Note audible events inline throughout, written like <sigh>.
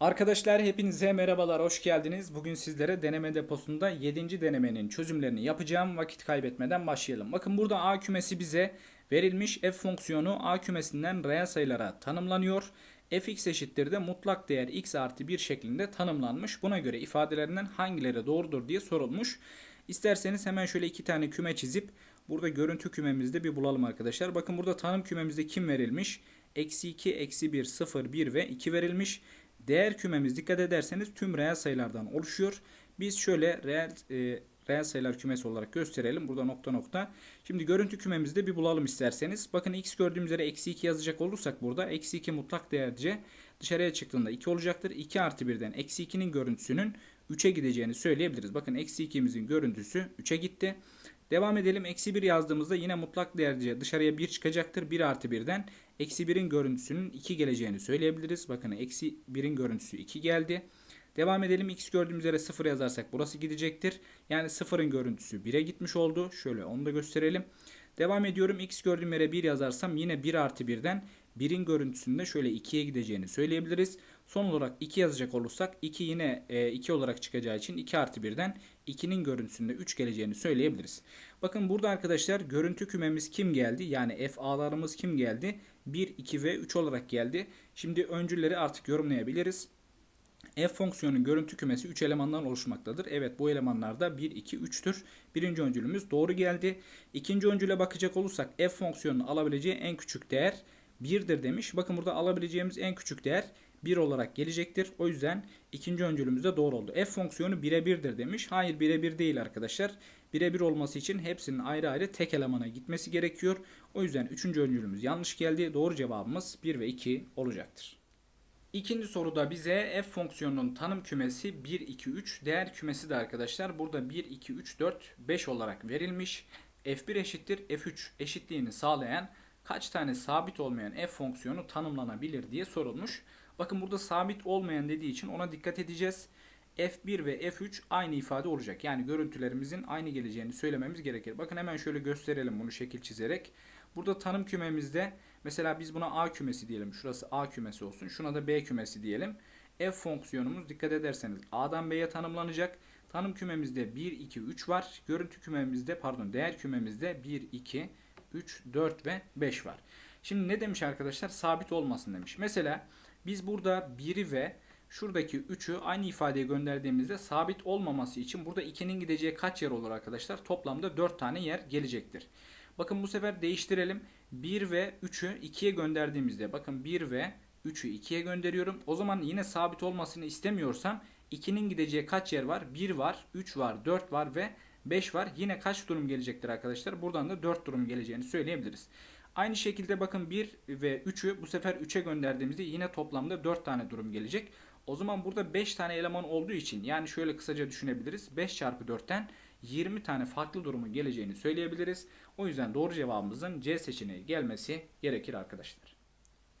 Arkadaşlar hepinize merhabalar, hoş geldiniz. Bugün sizlere deneme deposunda 7. denemenin çözümlerini yapacağım. Vakit kaybetmeden başlayalım. Bakın burada A kümesi bize verilmiş. F fonksiyonu A kümesinden reel sayılara tanımlanıyor. fx eşittir de mutlak değer x artı 1 şeklinde tanımlanmış. Buna göre ifadelerinden hangileri doğrudur diye sorulmuş. İsterseniz hemen şöyle iki tane küme çizip burada görüntü kümemizde bir bulalım arkadaşlar. Bakın burada tanım kümemizde kim verilmiş? Eksi 2, eksi 1, 0, 1 ve 2 verilmiş. Değer kümemiz dikkat ederseniz tüm reel sayılardan oluşuyor. Biz şöyle reel e, reel sayılar kümesi olarak gösterelim. Burada nokta nokta. Şimdi görüntü kümemizde bir bulalım isterseniz. Bakın x gördüğümüz yere eksi 2 yazacak olursak burada eksi 2 mutlak değerce dışarıya çıktığında 2 olacaktır. 2 artı 1'den eksi 2'nin görüntüsünün 3'e gideceğini söyleyebiliriz. Bakın eksi 2'mizin görüntüsü 3'e gitti. Devam edelim. Eksi 1 yazdığımızda yine mutlak değerce dışarıya 1 çıkacaktır. 1 artı 1'den eksi 1'in görüntüsünün 2 geleceğini söyleyebiliriz. Bakın eksi 1'in görüntüsü 2 geldi. Devam edelim. X gördüğümüz yere 0 yazarsak burası gidecektir. Yani 0'ın görüntüsü 1'e gitmiş oldu. Şöyle onu da gösterelim. Devam ediyorum. X gördüğüm yere 1 yazarsam yine 1 artı 1'den 1'in görüntüsünde şöyle 2'ye gideceğini söyleyebiliriz. Son olarak 2 yazacak olursak 2 yine 2 olarak çıkacağı için 2 artı 1'den 2'nin görüntüsünde 3 geleceğini söyleyebiliriz. Bakın burada arkadaşlar görüntü kümemiz kim geldi? Yani FA'larımız kim geldi? 1, 2 ve 3 olarak geldi. Şimdi öncülleri artık yorumlayabiliriz. F fonksiyonunun görüntü kümesi 3 elemandan oluşmaktadır. Evet bu elemanlar da 1, 2, 3'tür. Birinci öncülümüz doğru geldi. İkinci öncüle bakacak olursak F fonksiyonunun alabileceği en küçük değer 1'dir demiş. Bakın burada alabileceğimiz en küçük değer 1 olarak gelecektir. O yüzden ikinci öncülümüz de doğru oldu. F fonksiyonu 1'e 1'dir demiş. Hayır 1'e 1 değil arkadaşlar. 1'e 1 olması için hepsinin ayrı ayrı tek elemana gitmesi gerekiyor. O yüzden üçüncü öncülümüz yanlış geldi. Doğru cevabımız 1 ve 2 olacaktır. İkinci soruda bize f fonksiyonunun tanım kümesi 1, 2, 3 değer kümesi de arkadaşlar burada 1, 2, 3, 4, 5 olarak verilmiş. f1 eşittir f3 eşitliğini sağlayan kaç tane sabit olmayan f fonksiyonu tanımlanabilir diye sorulmuş. Bakın burada sabit olmayan dediği için ona dikkat edeceğiz. F1 ve F3 aynı ifade olacak. Yani görüntülerimizin aynı geleceğini söylememiz gerekir. Bakın hemen şöyle gösterelim bunu şekil çizerek. Burada tanım kümemizde mesela biz buna A kümesi diyelim. Şurası A kümesi olsun. Şuna da B kümesi diyelim. F fonksiyonumuz dikkat ederseniz A'dan B'ye tanımlanacak. Tanım kümemizde 1, 2, 3 var. Görüntü kümemizde pardon değer kümemizde 1, 2, 3, 4 ve 5 var. Şimdi ne demiş arkadaşlar? Sabit olmasın demiş. Mesela biz burada 1'i ve şuradaki 3'ü aynı ifadeye gönderdiğimizde sabit olmaması için burada 2'nin gideceği kaç yer olur arkadaşlar? Toplamda 4 tane yer gelecektir. Bakın bu sefer değiştirelim. 1 ve 3'ü 2'ye gönderdiğimizde bakın 1 ve 3'ü 2'ye gönderiyorum. O zaman yine sabit olmasını istemiyorsam 2'nin gideceği kaç yer var? 1 var, 3 var, 4 var ve 5 var. Yine kaç durum gelecektir arkadaşlar? Buradan da 4 durum geleceğini söyleyebiliriz. Aynı şekilde bakın 1 ve 3'ü bu sefer 3'e gönderdiğimizde yine toplamda 4 tane durum gelecek. O zaman burada 5 tane eleman olduğu için yani şöyle kısaca düşünebiliriz. 5 çarpı 4'ten 20 tane farklı durumun geleceğini söyleyebiliriz. O yüzden doğru cevabımızın C seçeneği gelmesi gerekir arkadaşlar.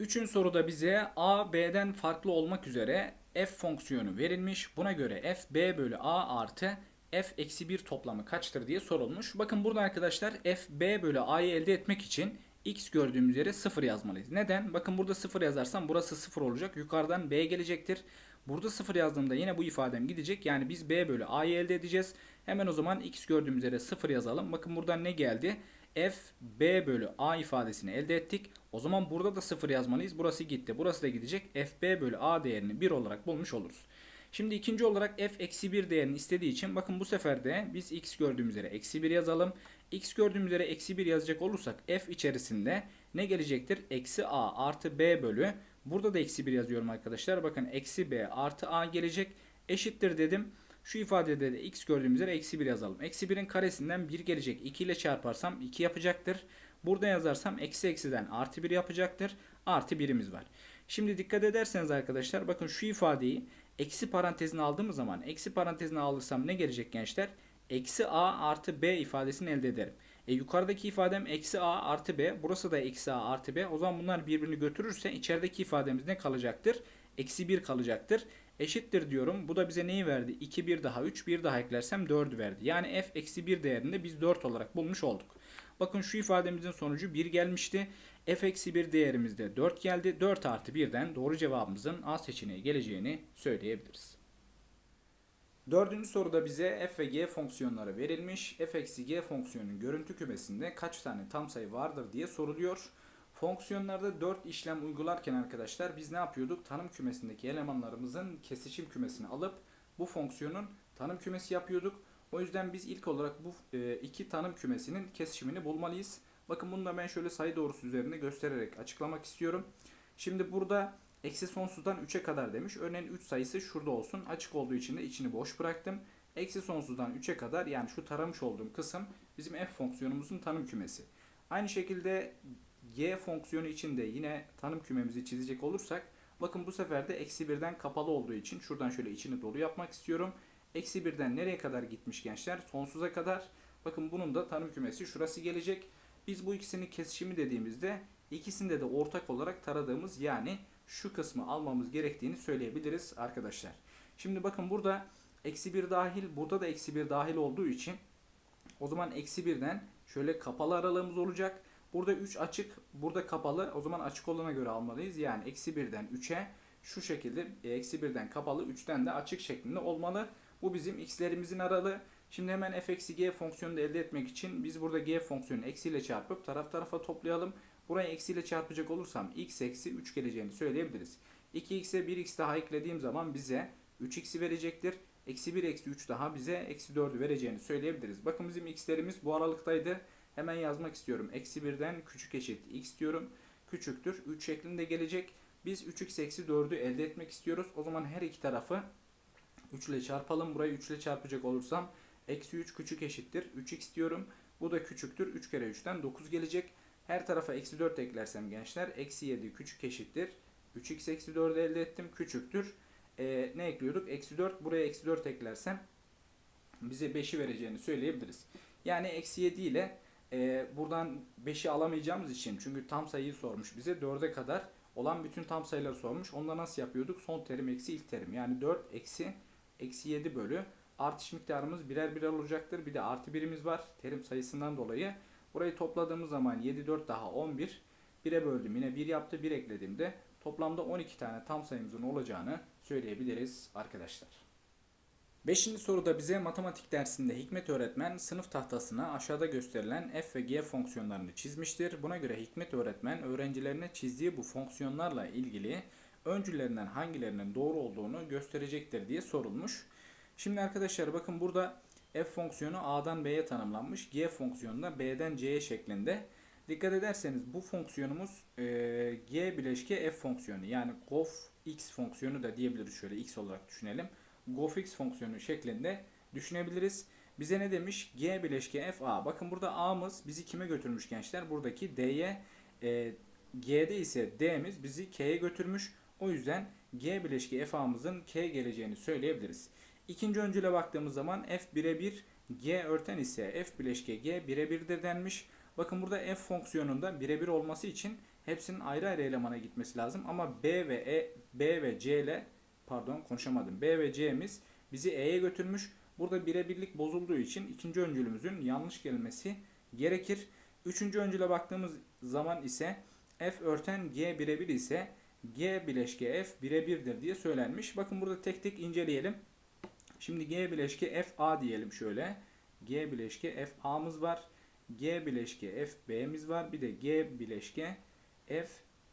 Üçüncü soruda bize A, B'den farklı olmak üzere f fonksiyonu verilmiş. Buna göre f b bölü a artı f eksi 1 toplamı kaçtır diye sorulmuş. Bakın burada arkadaşlar f b bölü a'yı elde etmek için x gördüğümüz yere 0 yazmalıyız. Neden? Bakın burada 0 yazarsam burası 0 olacak. Yukarıdan b gelecektir. Burada 0 yazdığımda yine bu ifadem gidecek. Yani biz b bölü a'yı elde edeceğiz. Hemen o zaman x gördüğümüz yere 0 yazalım. Bakın buradan ne geldi? f b bölü a ifadesini elde ettik. O zaman burada da 0 yazmalıyız. Burası gitti. Burası da gidecek. f b bölü a değerini 1 olarak bulmuş oluruz. Şimdi ikinci olarak f eksi 1 değerini istediği için bakın bu sefer de biz x gördüğümüz yere eksi 1 yazalım. X gördüğümüz yere eksi 1 yazacak olursak f içerisinde ne gelecektir? Eksi a artı b bölü burada da eksi 1 yazıyorum arkadaşlar. Bakın eksi b artı a gelecek eşittir dedim. Şu ifadede de x gördüğümüz yere eksi 1 yazalım. Eksi 1'in karesinden 1 gelecek. 2 ile çarparsam 2 yapacaktır. Burada yazarsam eksi eksiden artı 1 yapacaktır. Artı 1'imiz var. Şimdi dikkat ederseniz arkadaşlar bakın şu ifadeyi eksi parantezine aldığımız zaman eksi parantezine alırsam ne gelecek gençler? Eksi a artı b ifadesini elde ederim. E, yukarıdaki ifadem eksi a artı b. Burası da eksi a artı b. O zaman bunlar birbirini götürürse içerideki ifademiz ne kalacaktır? Eksi 1 kalacaktır. Eşittir diyorum. Bu da bize neyi verdi? 2, 1 daha 3, 1 daha eklersem 4'ü verdi. Yani f eksi 1 değerinde biz 4 olarak bulmuş olduk. Bakın şu ifademizin sonucu 1 gelmişti. f eksi 1 değerimizde 4 geldi. 4 artı 1'den doğru cevabımızın A seçeneği geleceğini söyleyebiliriz. Dördüncü soruda bize f ve g fonksiyonları verilmiş. f eksi g fonksiyonun görüntü kümesinde kaç tane tam sayı vardır diye soruluyor. Fonksiyonlarda 4 işlem uygularken arkadaşlar biz ne yapıyorduk? Tanım kümesindeki elemanlarımızın kesişim kümesini alıp bu fonksiyonun tanım kümesi yapıyorduk. O yüzden biz ilk olarak bu e, iki tanım kümesinin kesişimini bulmalıyız. Bakın bunu da ben şöyle sayı doğrusu üzerinde göstererek açıklamak istiyorum. Şimdi burada eksi sonsuzdan 3'e kadar demiş. Örneğin 3 sayısı şurada olsun. Açık olduğu için de içini boş bıraktım. Eksi sonsuzdan 3'e kadar yani şu taramış olduğum kısım bizim f fonksiyonumuzun tanım kümesi. Aynı şekilde g fonksiyonu için de yine tanım kümemizi çizecek olursak bakın bu sefer de eksi 1'den kapalı olduğu için şuradan şöyle içini dolu yapmak istiyorum. Eksi 1'den nereye kadar gitmiş gençler? Sonsuza kadar. Bakın bunun da tanım kümesi şurası gelecek. Biz bu ikisinin kesişimi dediğimizde ikisinde de ortak olarak taradığımız yani şu kısmı almamız gerektiğini söyleyebiliriz arkadaşlar. Şimdi bakın burada eksi 1 dahil burada da eksi 1 dahil olduğu için o zaman eksi 1'den şöyle kapalı aralığımız olacak. Burada 3 açık burada kapalı o zaman açık olana göre almalıyız. Yani eksi 1'den 3'e şu şekilde e, eksi 1'den kapalı 3'ten de açık şeklinde olmalı. Bu bizim x'lerimizin aralığı. Şimdi hemen f eksi g fonksiyonunu elde etmek için biz burada g fonksiyonunu eksiyle çarpıp taraf tarafa toplayalım. Burayı eksiyle çarpacak olursam x eksi 3 geleceğini söyleyebiliriz. 2x'e 1x daha eklediğim zaman bize 3x'i verecektir. Eksi 1 eksi 3 daha bize eksi 4'ü vereceğini söyleyebiliriz. Bakın bizim x'lerimiz bu aralıktaydı. Hemen yazmak istiyorum. Eksi 1'den küçük eşit x diyorum. Küçüktür. 3 şeklinde gelecek. Biz 3x eksi 4'ü elde etmek istiyoruz. O zaman her iki tarafı 3 ile çarpalım. Burayı 3 ile çarpacak olursam eksi 3 küçük eşittir. 3x diyorum. Bu da küçüktür. 3 kere 3'ten 9 gelecek. Her tarafa eksi 4 eklersem gençler eksi 7 küçük eşittir. 3x eksi 4'ü elde ettim. Küçüktür. Ee, ne ekliyorduk? Eksi 4. Buraya eksi 4 eklersem bize 5'i vereceğini söyleyebiliriz. Yani eksi 7 ile e, buradan 5'i alamayacağımız için çünkü tam sayıyı sormuş bize 4'e kadar olan bütün tam sayıları sormuş. Onda nasıl yapıyorduk? Son terim eksi ilk terim. Yani 4 eksi eksi 7 bölü artış miktarımız birer birer olacaktır. Bir de artı birimiz var terim sayısından dolayı. Burayı topladığımız zaman 7 4 daha 11. 1'e böldüm yine 1 yaptı 1 eklediğimde toplamda 12 tane tam sayımızın olacağını söyleyebiliriz arkadaşlar. Beşinci soruda bize matematik dersinde Hikmet öğretmen sınıf tahtasına aşağıda gösterilen f ve g fonksiyonlarını çizmiştir. Buna göre Hikmet öğretmen öğrencilerine çizdiği bu fonksiyonlarla ilgili öncüllerinden hangilerinin doğru olduğunu gösterecektir diye sorulmuş. Şimdi arkadaşlar bakın burada f fonksiyonu a'dan b'ye tanımlanmış. G fonksiyonu da b'den c'ye şeklinde. Dikkat ederseniz bu fonksiyonumuz e, g bileşke f fonksiyonu yani gof x fonksiyonu da diyebiliriz şöyle x olarak düşünelim. GoFX fonksiyonu şeklinde düşünebiliriz. Bize ne demiş? G bileşke F A. Bakın burada A'mız bizi kime götürmüş gençler? Buradaki D'ye e, G'de ise D'miz bizi K'ye götürmüş. O yüzden G bileşke F A'mızın K geleceğini söyleyebiliriz. İkinci öncüle baktığımız zaman F birebir G örten ise F bileşke G birebirdir denmiş. Bakın burada F fonksiyonunda birebir olması için hepsinin ayrı ayrı elemana gitmesi lazım. Ama B ve E, B ve C ile pardon konuşamadım. B ve C'miz bizi E'ye götürmüş. Burada birebirlik bozulduğu için ikinci öncülümüzün yanlış gelmesi gerekir. Üçüncü öncüle baktığımız zaman ise F örten G birebir ise G bileşke F birebirdir diye söylenmiş. Bakın burada tek tek inceleyelim. Şimdi G bileşke F A diyelim şöyle. G bileşke F A'mız var. G bileşke F B'miz var. Bir de G bileşke F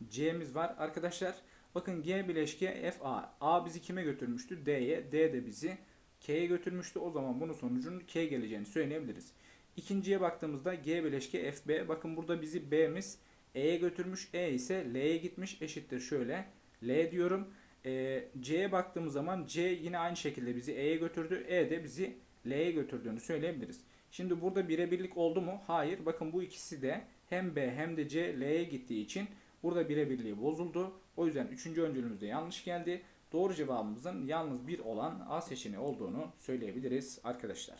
C'miz var. Arkadaşlar Bakın G bileşke F A. Bizi kime götürmüştü? D'ye. D de bizi K'ye götürmüştü. O zaman bunun sonucunun K geleceğini söyleyebiliriz. İkinciye baktığımızda G bileşke F B. Bakın burada bizi B'miz E'ye götürmüş. E ise L'ye gitmiş. Eşittir şöyle. L diyorum. E, C'ye baktığımız zaman C yine aynı şekilde bizi E'ye götürdü. E de bizi L'ye götürdüğünü söyleyebiliriz. Şimdi burada birebirlik oldu mu? Hayır. Bakın bu ikisi de hem B hem de C L'ye gittiği için burada birebirliği bozuldu. O yüzden üçüncü öncülümüzde yanlış geldi. Doğru cevabımızın yalnız bir olan A seçeneği olduğunu söyleyebiliriz arkadaşlar.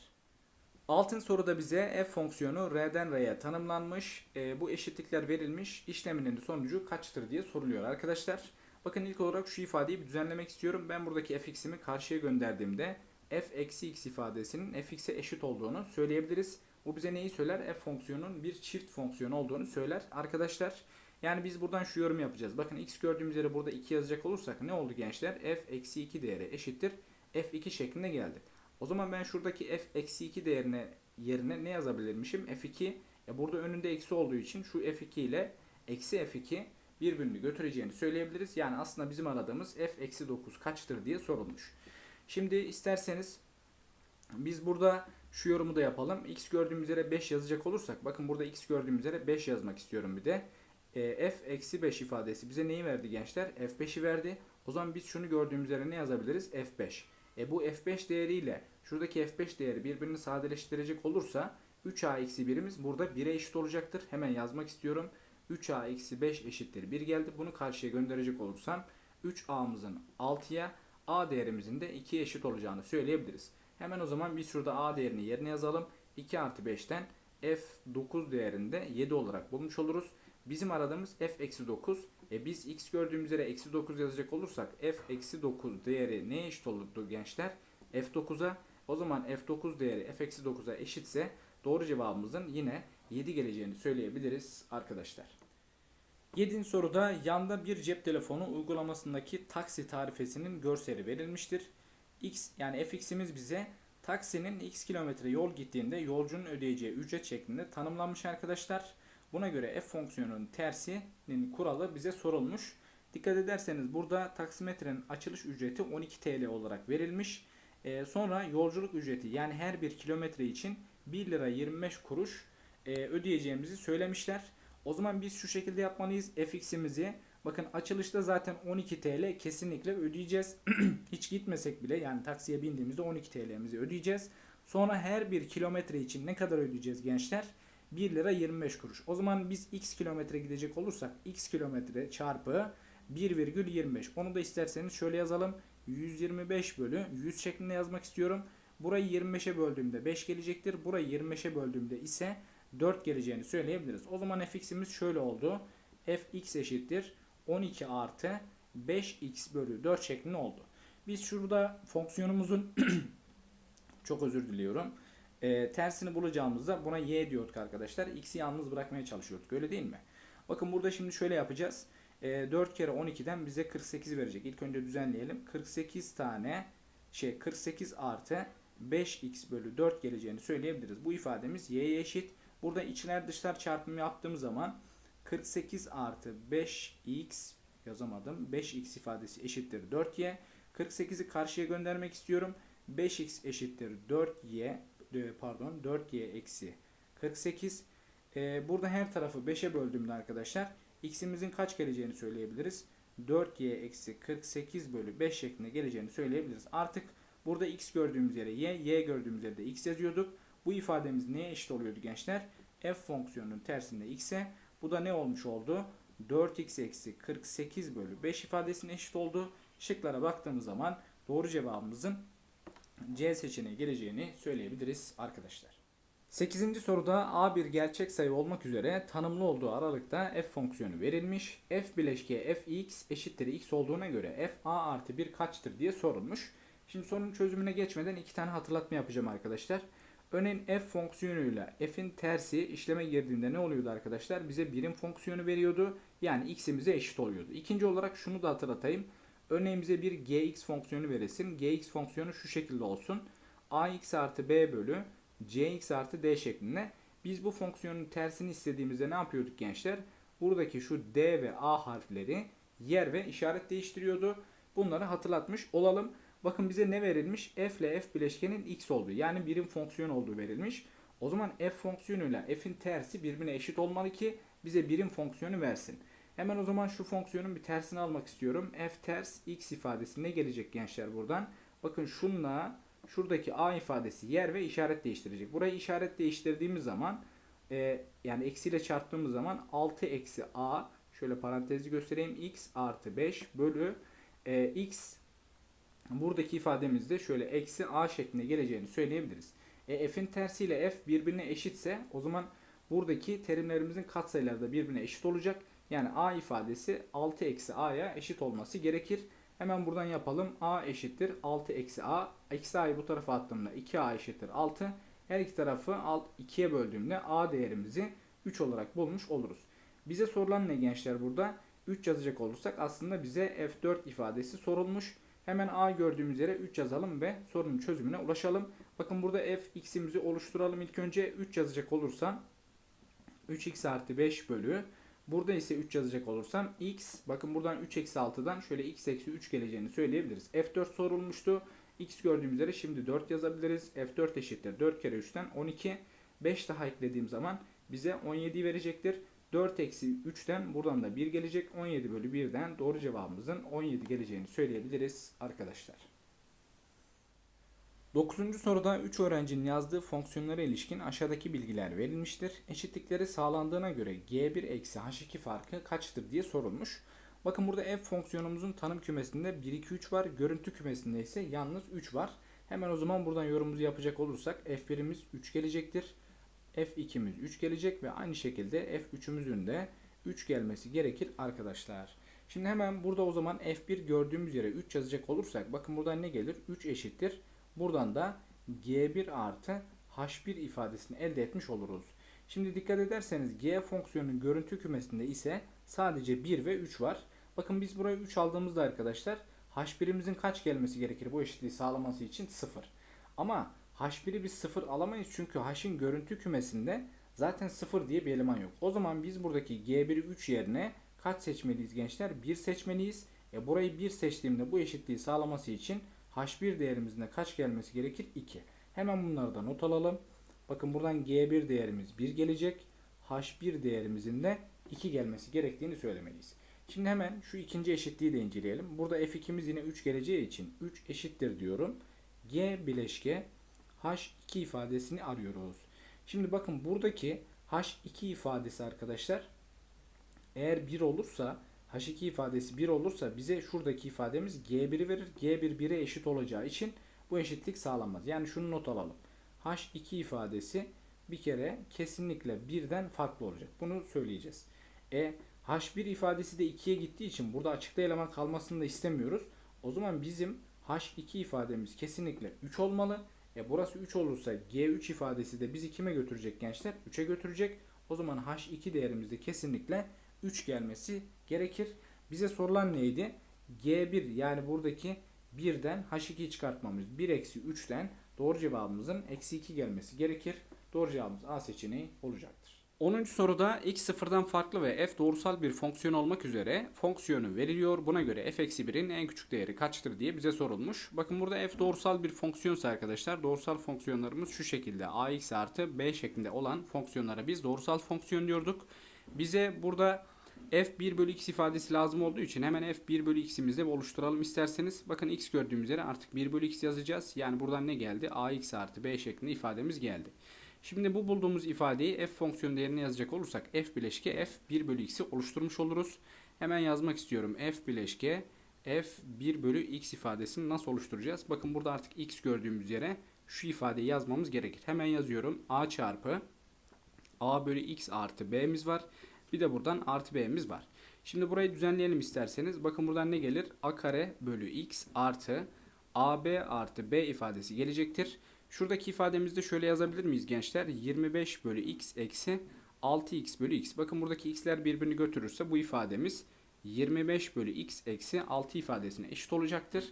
Altın soruda bize f fonksiyonu r'den r'ye tanımlanmış. E, bu eşitlikler verilmiş. İşleminin sonucu kaçtır diye soruluyor arkadaşlar. Bakın ilk olarak şu ifadeyi bir düzenlemek istiyorum. Ben buradaki fx'imi karşıya gönderdiğimde f eksi x ifadesinin fx'e eşit olduğunu söyleyebiliriz. Bu bize neyi söyler? f fonksiyonun bir çift fonksiyon olduğunu söyler. Arkadaşlar Yani biz buradan şu yorum yapacağız. Bakın x gördüğümüz yere burada 2 yazacak olursak ne oldu gençler? f eksi 2 değeri eşittir f2 şeklinde geldi. O zaman ben şuradaki f eksi 2 değerine yerine ne yazabilirmişim? f2 e burada önünde eksi olduğu için şu f2 ile eksi f2 birbirini götüreceğini söyleyebiliriz. Yani aslında bizim aradığımız f eksi 9 kaçtır diye sorulmuş. Şimdi isterseniz biz burada şu yorumu da yapalım. x gördüğümüz yere 5 yazacak olursak bakın burada x gördüğümüz yere 5 yazmak istiyorum bir de. E, f eksi 5 ifadesi bize neyi verdi gençler? f5'i verdi. O zaman biz şunu gördüğümüz yere ne yazabiliriz? f5. E bu f5 değeriyle şuradaki f5 değeri birbirini sadeleştirecek olursa 3a eksi 1'imiz burada 1'e eşit olacaktır. Hemen yazmak istiyorum. 3a eksi 5 eşittir 1 geldi. Bunu karşıya gönderecek olursam 3a'mızın 6'ya a değerimizin de 2'ye eşit olacağını söyleyebiliriz. Hemen o zaman biz şurada a değerini yerine yazalım. 2 artı 5'ten f9 değerinde 7 olarak bulmuş oluruz. Bizim aradığımız f eksi 9. E biz x gördüğümüz yere eksi 9 yazacak olursak f eksi 9 değeri neye eşit olurdu gençler? f9'a. O zaman f9 değeri f eksi 9'a eşitse doğru cevabımızın yine 7 geleceğini söyleyebiliriz arkadaşlar. 7. soruda yanda bir cep telefonu uygulamasındaki taksi tarifesinin görseli verilmiştir. X yani fx'imiz bize taksinin x kilometre yol gittiğinde yolcunun ödeyeceği ücret şeklinde tanımlanmış arkadaşlar. Buna göre f fonksiyonunun tersinin kuralı bize sorulmuş. Dikkat ederseniz burada taksimetrenin açılış ücreti 12 TL olarak verilmiş. Ee, sonra yolculuk ücreti yani her bir kilometre için 1 lira 25 kuruş e, ödeyeceğimizi söylemişler. O zaman biz şu şekilde yapmalıyız. fx'imizi bakın açılışta zaten 12 TL kesinlikle ödeyeceğiz. <clears throat> Hiç gitmesek bile yani taksiye bindiğimizde 12 TL'mizi ödeyeceğiz. Sonra her bir kilometre için ne kadar ödeyeceğiz gençler? 1 lira 25 kuruş. O zaman biz x kilometre gidecek olursak x kilometre çarpı 1,25. Onu da isterseniz şöyle yazalım. 125 bölü 100 şeklinde yazmak istiyorum. Burayı 25'e böldüğümde 5 gelecektir. Burayı 25'e böldüğümde ise 4 geleceğini söyleyebiliriz. O zaman fx'imiz şöyle oldu. fx eşittir 12 artı 5x bölü 4 şeklinde oldu. Biz şurada fonksiyonumuzun <clears throat> çok özür diliyorum. E, tersini bulacağımızda buna y diyorduk arkadaşlar. X'i yalnız bırakmaya çalışıyorduk. Öyle değil mi? Bakın burada şimdi şöyle yapacağız. E, 4 kere 12'den bize 48 verecek. İlk önce düzenleyelim. 48 tane şey 48 artı 5x bölü 4 geleceğini söyleyebiliriz. Bu ifademiz y'ye eşit. Burada içler dışlar çarpımı yaptığım zaman 48 artı 5x yazamadım. 5x ifadesi eşittir 4y. 48'i karşıya göndermek istiyorum. 5x eşittir 4y pardon 4y eksi 48. Ee, burada her tarafı 5'e böldüğümde arkadaşlar x'imizin kaç geleceğini söyleyebiliriz. 4y eksi 48 bölü 5 şeklinde geleceğini söyleyebiliriz. Artık burada x gördüğümüz yere y, y gördüğümüz yere de x yazıyorduk. Bu ifademiz neye eşit oluyordu gençler? f fonksiyonunun tersinde x'e. Bu da ne olmuş oldu? 4x eksi 48 bölü 5 ifadesine eşit oldu. Şıklara baktığımız zaman doğru cevabımızın C seçeneği geleceğini söyleyebiliriz arkadaşlar. 8. soruda A bir gerçek sayı olmak üzere tanımlı olduğu aralıkta f fonksiyonu verilmiş. f bileşke fx eşittir x olduğuna göre f a artı 1 kaçtır diye sorulmuş. Şimdi sorunun çözümüne geçmeden iki tane hatırlatma yapacağım arkadaşlar. Örneğin f fonksiyonuyla f'in tersi işleme girdiğinde ne oluyordu arkadaşlar? Bize birim fonksiyonu veriyordu. Yani x'imize eşit oluyordu. İkinci olarak şunu da hatırlatayım. Örneğin bize bir gx fonksiyonu veresin. gx fonksiyonu şu şekilde olsun. ax artı b bölü cx artı d şeklinde. Biz bu fonksiyonun tersini istediğimizde ne yapıyorduk gençler? Buradaki şu d ve a harfleri yer ve işaret değiştiriyordu. Bunları hatırlatmış olalım. Bakın bize ne verilmiş? f ile f bileşkenin x olduğu yani birim fonksiyon olduğu verilmiş. O zaman f fonksiyonuyla f'in tersi birbirine eşit olmalı ki bize birim fonksiyonu versin. Hemen o zaman şu fonksiyonun bir tersini almak istiyorum. f ters x ifadesi ne gelecek gençler buradan? Bakın şunla şuradaki a ifadesi yer ve işaret değiştirecek. Burayı işaret değiştirdiğimiz zaman e, yani eksiyle çarptığımız zaman 6 eksi a şöyle parantezi göstereyim x artı 5 bölü e, x buradaki ifademizde şöyle eksi a şeklinde geleceğini söyleyebiliriz. E, f'in tersiyle f birbirine eşitse o zaman buradaki terimlerimizin katsayıları da birbirine eşit olacak. Yani a ifadesi 6 eksi a'ya eşit olması gerekir. Hemen buradan yapalım. a eşittir 6 eksi a. Eksi a'yı bu tarafa attığımda 2a eşittir 6. Her iki tarafı 2'ye böldüğümde a değerimizi 3 olarak bulmuş oluruz. Bize sorulan ne gençler burada? 3 yazacak olursak aslında bize F4 ifadesi sorulmuş. Hemen A gördüğümüz yere 3 yazalım ve sorunun çözümüne ulaşalım. Bakın burada f x'imizi oluşturalım ilk önce 3 yazacak olursam 3x artı 5 bölü Burada ise 3 yazacak olursam x bakın buradan 3 eksi 6'dan şöyle x eksi 3 geleceğini söyleyebiliriz. F4 sorulmuştu. X gördüğümüz üzere şimdi 4 yazabiliriz. F4 eşittir 4 kere 3'ten 12. 5 daha eklediğim zaman bize 17 verecektir. 4 eksi 3'ten buradan da 1 gelecek. 17 bölü 1'den doğru cevabımızın 17 geleceğini söyleyebiliriz arkadaşlar. 9. soruda 3 öğrencinin yazdığı fonksiyonlara ilişkin aşağıdaki bilgiler verilmiştir. Eşitlikleri sağlandığına göre g1 eksi h2 farkı kaçtır diye sorulmuş. Bakın burada f fonksiyonumuzun tanım kümesinde 1, 2, 3 var. Görüntü kümesinde ise yalnız 3 var. Hemen o zaman buradan yorumumuzu yapacak olursak f1'imiz 3 gelecektir. F2'miz 3 gelecek ve aynı şekilde f3'ümüzün de 3 gelmesi gerekir arkadaşlar. Şimdi hemen burada o zaman f1 gördüğümüz yere 3 yazacak olursak bakın buradan ne gelir? 3 eşittir Buradan da G1 artı H1 ifadesini elde etmiş oluruz. Şimdi dikkat ederseniz G fonksiyonunun görüntü kümesinde ise sadece 1 ve 3 var. Bakın biz buraya 3 aldığımızda arkadaşlar H1'imizin kaç gelmesi gerekir bu eşitliği sağlaması için? 0. Ama H1'i biz 0 alamayız çünkü H'in görüntü kümesinde zaten 0 diye bir eleman yok. O zaman biz buradaki G1'i 3 yerine kaç seçmeliyiz gençler? 1 seçmeliyiz. E burayı 1 seçtiğimde bu eşitliği sağlaması için H1 değerimizin kaç gelmesi gerekir? 2. Hemen bunları da not alalım. Bakın buradan G1 değerimiz 1 gelecek. H1 değerimizin de 2 gelmesi gerektiğini söylemeliyiz. Şimdi hemen şu ikinci eşitliği de inceleyelim. Burada F2'miz yine 3 geleceği için 3 eşittir diyorum. G bileşke H2 ifadesini arıyoruz. Şimdi bakın buradaki H2 ifadesi arkadaşlar eğer 1 olursa H2 ifadesi 1 olursa bize şuradaki ifademiz G1'i verir. G1 1'e eşit olacağı için bu eşitlik sağlanmaz. Yani şunu not alalım. H2 ifadesi bir kere kesinlikle birden farklı olacak. Bunu söyleyeceğiz. E H1 ifadesi de 2'ye gittiği için burada açıkta eleman kalmasını da istemiyoruz. O zaman bizim H2 ifademiz kesinlikle 3 olmalı. E burası 3 olursa G3 ifadesi de bizi kime götürecek gençler? 3'e götürecek. O zaman H2 değerimiz de kesinlikle 3 gelmesi gerekir. Bize sorulan neydi? G1 yani buradaki 1'den H2'yi çıkartmamız. 1 eksi 3'ten doğru cevabımızın eksi 2 gelmesi gerekir. Doğru cevabımız A seçeneği olacaktır. 10. soruda x sıfırdan farklı ve f doğrusal bir fonksiyon olmak üzere fonksiyonu veriliyor. Buna göre f eksi 1'in en küçük değeri kaçtır diye bize sorulmuş. Bakın burada f doğrusal bir fonksiyonsa arkadaşlar doğrusal fonksiyonlarımız şu şekilde ax artı b şeklinde olan fonksiyonlara biz doğrusal fonksiyon diyorduk. Bize burada f1 bölü x ifadesi lazım olduğu için hemen f1 bölü x'imizi oluşturalım isterseniz. Bakın x gördüğümüz yere artık 1 bölü x yazacağız. Yani buradan ne geldi? ax artı b şeklinde ifademiz geldi. Şimdi bu bulduğumuz ifadeyi f fonksiyon değerine yazacak olursak f bileşke f 1 bölü x'i oluşturmuş oluruz. Hemen yazmak istiyorum. f bileşke f 1 bölü x ifadesini nasıl oluşturacağız? Bakın burada artık x gördüğümüz yere şu ifadeyi yazmamız gerekir. Hemen yazıyorum. a çarpı a bölü x artı b'miz var. Bir de buradan artı b'miz var. Şimdi burayı düzenleyelim isterseniz. Bakın buradan ne gelir? a kare bölü x artı ab artı b ifadesi gelecektir. Şuradaki ifademizde şöyle yazabilir miyiz gençler? 25 bölü x eksi 6x bölü x. Bakın buradaki x'ler birbirini götürürse bu ifademiz 25 bölü x eksi 6 ifadesine eşit olacaktır.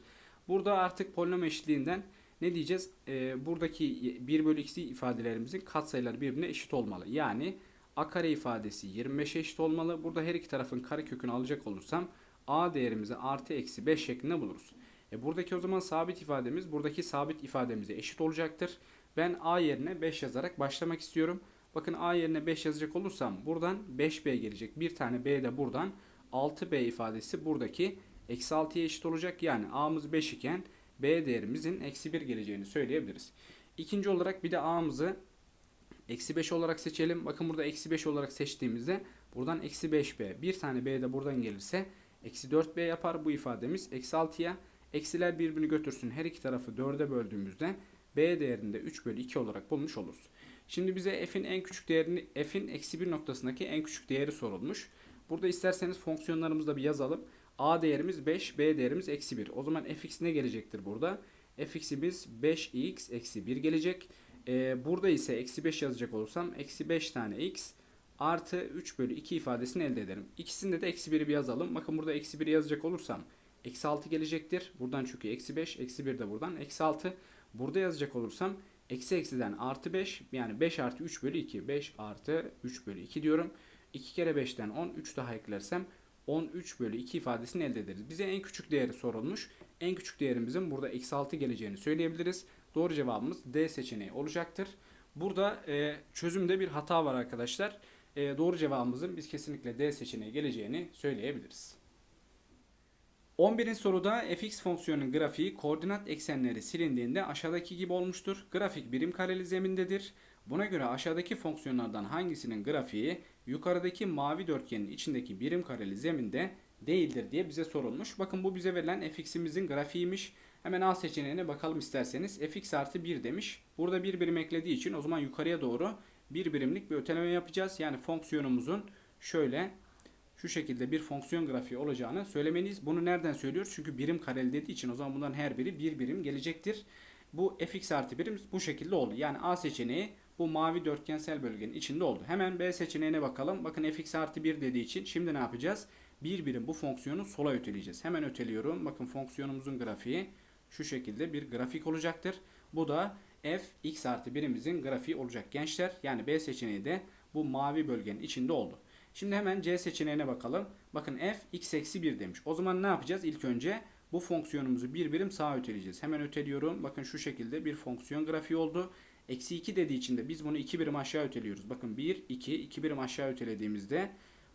Burada artık polinom eşitliğinden ne diyeceğiz? Ee, buradaki 1 bölü x ifadelerimizin katsayıları birbirine eşit olmalı. Yani a kare ifadesi 25'e eşit olmalı. Burada her iki tarafın kare kökünü alacak olursam a değerimizi artı eksi 5 şeklinde buluruz. E buradaki o zaman sabit ifademiz buradaki sabit ifademize eşit olacaktır. Ben a yerine 5 yazarak başlamak istiyorum. Bakın a yerine 5 yazacak olursam buradan 5b gelecek. Bir tane b de buradan 6b ifadesi buradaki eksi 6'ya eşit olacak. Yani a'mız 5 iken b değerimizin eksi 1 geleceğini söyleyebiliriz. İkinci olarak bir de a'mızı Eksi 5 olarak seçelim. Bakın burada eksi 5 olarak seçtiğimizde buradan eksi 5b. Bir tane b de buradan gelirse eksi 4b yapar bu ifademiz. Eksi 6'ya eksiler birbirini götürsün. Her iki tarafı 4'e böldüğümüzde b değerinde 3 bölü 2 olarak bulmuş oluruz. Şimdi bize f'in en küçük değerini f'in eksi 1 noktasındaki en küçük değeri sorulmuş. Burada isterseniz fonksiyonlarımızı da bir yazalım. a değerimiz 5, b değerimiz eksi 1. O zaman fx ne gelecektir burada? fx'imiz 5x eksi 1 gelecek. Ee, burada ise eksi 5 yazacak olursam eksi 5 tane x artı 3 bölü 2 ifadesini elde ederim. İkisinde de eksi 1'i bir yazalım. Bakın burada eksi 1'i yazacak olursam eksi 6 gelecektir. Buradan çünkü eksi 5, eksi 1 de buradan eksi 6. Burada yazacak olursam eksi eksiden artı 5 yani 5 artı 3 bölü 2. 5 artı 3 bölü 2 diyorum. 2 kere 5'ten 10, 3 daha eklersem 13 bölü 2 ifadesini elde ederiz. Bize en küçük değeri sorulmuş. En küçük değerimizin burada eksi 6 geleceğini söyleyebiliriz. Doğru cevabımız D seçeneği olacaktır. Burada e, çözümde bir hata var arkadaşlar. E, doğru cevabımızın biz kesinlikle D seçeneği geleceğini söyleyebiliriz. 11. soruda fx fonksiyonunun grafiği koordinat eksenleri silindiğinde aşağıdaki gibi olmuştur. Grafik birim kareli zemindedir. Buna göre aşağıdaki fonksiyonlardan hangisinin grafiği yukarıdaki mavi dörtgenin içindeki birim kareli zeminde değildir diye bize sorulmuş. Bakın bu bize verilen fx'imizin grafiğiymiş. Hemen A seçeneğine bakalım isterseniz. fx artı 1 demiş. Burada bir birim eklediği için o zaman yukarıya doğru bir birimlik bir öteleme yapacağız. Yani fonksiyonumuzun şöyle şu şekilde bir fonksiyon grafiği olacağını söylemeliyiz. Bunu nereden söylüyoruz? Çünkü birim kareli dediği için o zaman bundan her biri bir birim gelecektir. Bu fx artı birim bu şekilde oldu. Yani A seçeneği bu mavi dörtgensel bölgenin içinde oldu. Hemen B seçeneğine bakalım. Bakın fx artı 1 dediği için şimdi ne yapacağız? Bir birim bu fonksiyonu sola öteleyeceğiz. Hemen öteliyorum. Bakın fonksiyonumuzun grafiği şu şekilde bir grafik olacaktır. Bu da f x artı birimizin grafiği olacak gençler. Yani B seçeneği de bu mavi bölgenin içinde oldu. Şimdi hemen C seçeneğine bakalım. Bakın f x eksi 1 demiş. O zaman ne yapacağız? İlk önce bu fonksiyonumuzu bir birim sağa öteleyeceğiz. Hemen öteliyorum. Bakın şu şekilde bir fonksiyon grafiği oldu. Eksi 2 dediği için de biz bunu 2 birim aşağı öteliyoruz. Bakın 1, 2, 2 birim aşağı ötelediğimizde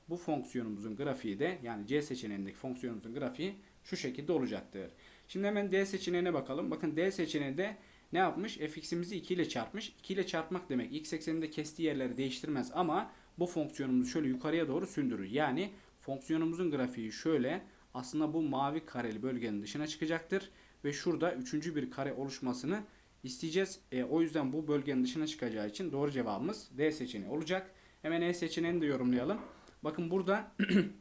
bu fonksiyonumuzun grafiği de yani C seçeneğindeki fonksiyonumuzun grafiği şu şekilde olacaktır. Şimdi hemen D seçeneğine bakalım. Bakın D seçeneğinde ne yapmış? fx'imizi 2 ile çarpmış. 2 ile çarpmak demek x ekseninde kestiği yerleri değiştirmez ama bu fonksiyonumuzu şöyle yukarıya doğru sündürür. Yani fonksiyonumuzun grafiği şöyle aslında bu mavi kareli bölgenin dışına çıkacaktır ve şurada üçüncü bir kare oluşmasını isteyeceğiz. E, o yüzden bu bölgenin dışına çıkacağı için doğru cevabımız D seçeneği olacak. Hemen E seçeneğini de yorumlayalım. Bakın burada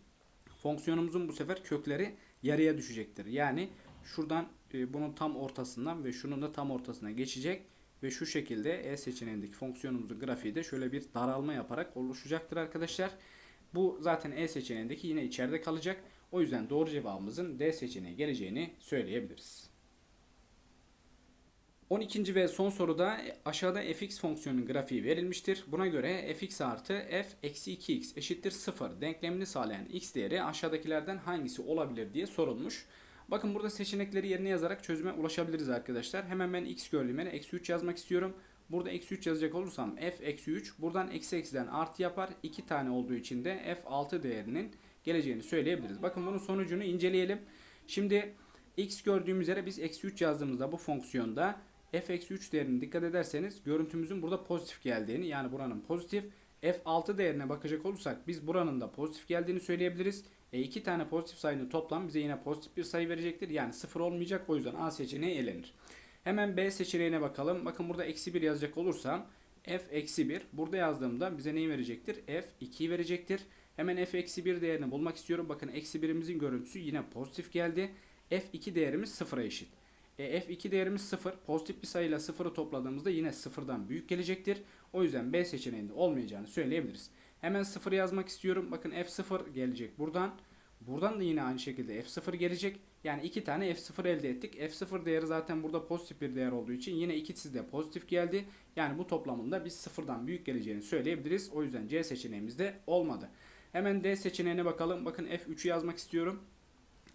<clears throat> fonksiyonumuzun bu sefer kökleri yarıya düşecektir. Yani şuradan e, bunun tam ortasından ve şunun da tam ortasına geçecek ve şu şekilde E seçeneğindeki fonksiyonumuzun grafiği de şöyle bir daralma yaparak oluşacaktır arkadaşlar. Bu zaten E seçeneğindeki yine içeride kalacak. O yüzden doğru cevabımızın D seçeneği geleceğini söyleyebiliriz. 12. ve son soruda aşağıda fx fonksiyonunun grafiği verilmiştir. Buna göre fx artı f eksi 2x eşittir 0 denklemini sağlayan x değeri aşağıdakilerden hangisi olabilir diye sorulmuş. Bakın burada seçenekleri yerine yazarak çözüme ulaşabiliriz arkadaşlar. Hemen ben x gördüğüm yere eksi 3 yazmak istiyorum. Burada eksi 3 yazacak olursam f eksi 3 buradan eksi eksiden artı yapar. 2 tane olduğu için de f 6 değerinin geleceğini söyleyebiliriz. Bakın bunun sonucunu inceleyelim. Şimdi x gördüğümüz yere biz eksi 3 yazdığımızda bu fonksiyonda f eksi 3 değerini dikkat ederseniz görüntümüzün burada pozitif geldiğini yani buranın pozitif f6 değerine bakacak olursak biz buranın da pozitif geldiğini söyleyebiliriz. E iki tane pozitif sayının toplam bize yine pozitif bir sayı verecektir. Yani sıfır olmayacak. O yüzden A seçeneği elenir. Hemen B seçeneğine bakalım. Bakın burada eksi 1 yazacak olursam f eksi 1. Burada yazdığımda bize neyi verecektir? f 2'yi verecektir. Hemen f eksi 1 değerini bulmak istiyorum. Bakın eksi 1'imizin görüntüsü yine pozitif geldi. f2 değerimiz sıfıra eşit. E, f2 değerimiz 0. Pozitif bir sayıyla 0'ı topladığımızda yine sıfırdan büyük gelecektir. O yüzden B seçeneğinde olmayacağını söyleyebiliriz. Hemen 0 yazmak istiyorum. Bakın F0 gelecek buradan. Buradan da yine aynı şekilde F0 gelecek. Yani iki tane F0 elde ettik. F0 değeri zaten burada pozitif bir değer olduğu için yine ikisi de pozitif geldi. Yani bu toplamında biz sıfırdan büyük geleceğini söyleyebiliriz. O yüzden C seçeneğimiz de olmadı. Hemen D seçeneğine bakalım. Bakın F3'ü yazmak istiyorum.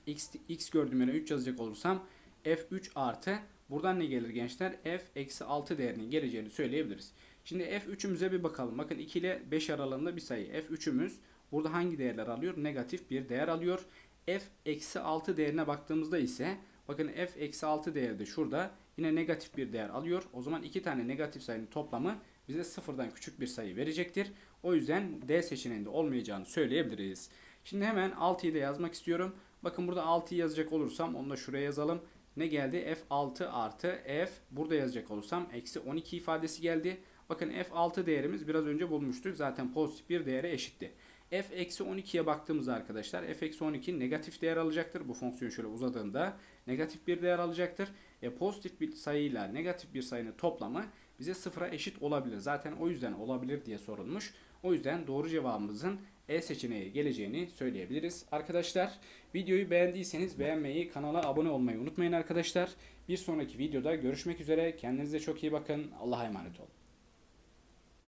X, X gördüğüm yere 3 yazacak olursam F3 artı buradan ne gelir gençler? F eksi 6 değerinin geleceğini söyleyebiliriz. Şimdi F3'ümüze bir bakalım. Bakın 2 ile 5 aralığında bir sayı. F3'ümüz burada hangi değerler alıyor? Negatif bir değer alıyor. F eksi 6 değerine baktığımızda ise bakın F eksi 6 değeri de şurada yine negatif bir değer alıyor. O zaman iki tane negatif sayının toplamı bize sıfırdan küçük bir sayı verecektir. O yüzden D seçeneğinde olmayacağını söyleyebiliriz. Şimdi hemen 6'yı da yazmak istiyorum. Bakın burada 6'yı yazacak olursam onu da şuraya yazalım. Ne geldi? F6 artı F burada yazacak olursam eksi 12 ifadesi geldi. Bakın f6 değerimiz biraz önce bulmuştuk. Zaten pozitif bir değere eşitti. f eksi 12'ye baktığımızda arkadaşlar f eksi 12 negatif değer alacaktır. Bu fonksiyon şöyle uzadığında negatif bir değer alacaktır. E, pozitif bir sayıyla negatif bir sayının toplamı bize sıfıra eşit olabilir. Zaten o yüzden olabilir diye sorulmuş. O yüzden doğru cevabımızın E seçeneği geleceğini söyleyebiliriz. Arkadaşlar videoyu beğendiyseniz beğenmeyi, kanala abone olmayı unutmayın arkadaşlar. Bir sonraki videoda görüşmek üzere. Kendinize çok iyi bakın. Allah'a emanet olun.